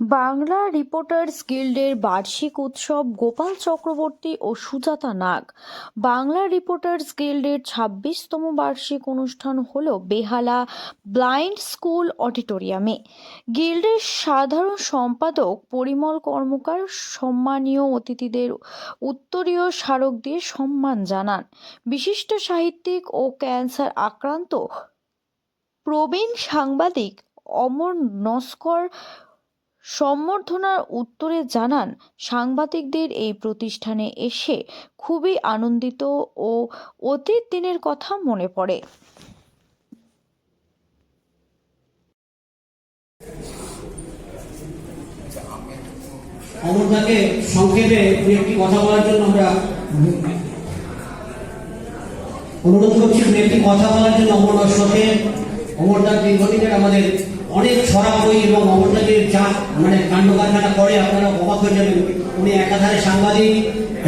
Bangla reporters গিল্ডের বার্ষিক উৎসব গোপাল চক্রবর্তী ও সুজাতা নাগ। বাংলা রিপোর্টার্স গিল্ডের ছাব্বিশতম বার্ষিক অনুষ্ঠান হল বেহালা ব্লাইন্ড স্কুল অডিটোরিয়ামে গিল্ডের সাধারণ সম্পাদক, পরিমল কর্মকার, সম্মানীয় অতিথিদের উত্তরীয় স্মারক দিয়ে সম্মান জানান। বিশিষ্ট সাহিত্যিক ও ক্যান্সার আক্রান্ত প্রবীণ সাংবাদিক অমর নস্কর সম্বর্ধনার উত্তরে জানান, সাংবাদিকদের এই প্রতিষ্ঠানে এসে খুবই আনন্দিত ও অতীত দিনের কথা মনে পড়ে। অমরদাকে সংক্ষেপে দু একটি কথা বলার জন্য আমরা অনুরোধ করছি, দু একটি কথা বলার জন্য অমরদার সাথে অমরদার দীর্ঘদিনের আমাদের অনেক ছড়া বই এবং অমরদাকে যা মানে কাণ্ড কারখানা করে, আপনারা অবাক হয়ে যাবেন। উনি একাধারে সাংবাদিক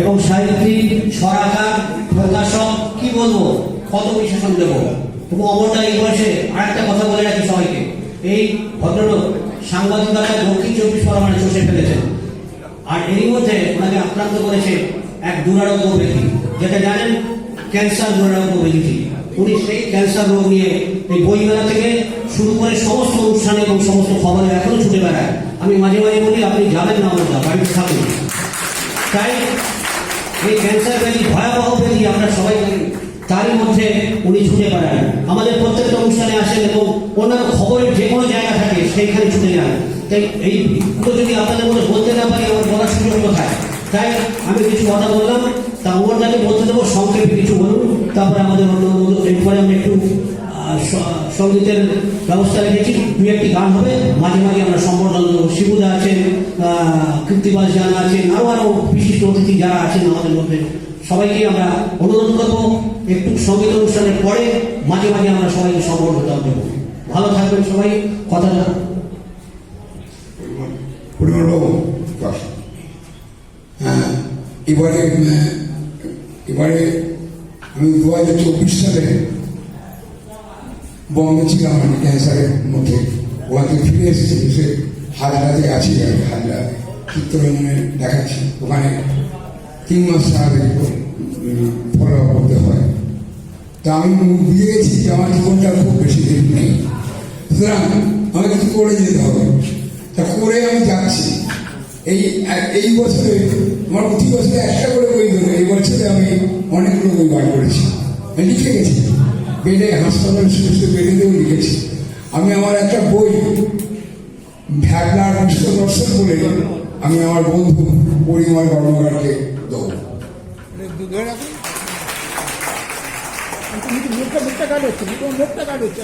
এবং সাহিত্যিক, ছড়াকার, প্রকাশক, কি বলব? কত বিশেষণ দেবো। তবু অমরদা এই বয়সে আর একটা কথা বলে রাখি সবাইকে। এই ভদ্রলোক সাংবাদিকতা দক্ষিণ চব্বিশ পরগনা চষে ফেলেছেন। আর এরই মধ্যে ওনাকে আক্রান্ত করেছে এক দুরারোগ্য ব্যাধি যেটা জানেন, ক্যান্সার দুরারোগ্য ব্যাধিটি উনি সেই ক্যান্সার রোগ নিয়ে এই বইমেলা থেকে শুরু করে সমস্ত অনুষ্ঠানে এবং সমস্ত খবরে এখনও ছুটে বেড়ায়। আমি মাঝে মাঝে বলি, আপনি যাবেন না আমরা বাড়িতে থাকুন। তাই এই ক্যান্সার ব্যাধি, ভয়াবহ ব্যাধি আমরা সবাই জানি, তারই মধ্যে উনি ছুটে বেড়ান আমাদের প্রত্যেকটা অনুষ্ঠানে আসেন এবং অন্যান্য খবরের যে কোনো জায়গা থাকে, সেইখানে ছুটে যান। তাই এই যদি আপনাদের মধ্যে বলতে না পারি, আমার বলার সুযোগ কোথায়? তাই আমি কিছু কথা বললাম, তা ওনাকে বলতে দেবো, সংক্ষেপে তারপরে আমাদের এরপরে আমি একটু সঙ্গীতের ব্যবস্থা রেখেছি। দু একটি গান হবে। মাঝে মাঝে আমরা সম্বর্ধনা শিবুদা আছেন কৃত্তিবাস জানা আছেন আরও আরও বিশিষ্ট অতিথি যারা আছেন আমাদের মধ্যে। সবাইকে আমরা অনুরোধ করব, একটু সংগীত অনুষ্ঠানের পরে মাঝে মাঝে আমরা সবাইকে সম্বর্ধনা দেবো। ভালো থাকবেন সবাই। কথাটা পরিমলবাবু হ্যাঁ এবারে এবারে আমি দু হাজার চব্বিশ সালে বম্বে ছিলাম, আমি ক্যান্সারের মধ্যে। ওখান ফিরে এসেছি সে হাজরাতে আছি আর হাজরা চিত্তরঞ্জনে দেখাচ্ছি। ওখানে তিন মাস আগে ফলো করতে হয়। তা আমি গেছি যে আমার জীবনটা খুব বেশি দিন নেই। সুতরাং আমাকে কিছু করে যেতে হবে। তা করে আমি যাচ্ছি। এই এই বছরে, আমার প্রতি বছরে একটা করে বই ধরে এই বছরে আমি অনেকগুলো বই বার করেছি। আমি লিখে গেছি। বেডে হাসপাতাল শুধু শুধু বেডেতেও লিখেছি। আমি আমার একটা বই ভ্যাবলার বিশ্ব দর্শন বলে আমি আমার বন্ধু পরিমল কর্মকারকে দেবো। মুখটা মুখটা কাট হচ্ছে? মুখটা কাট হচ্ছে?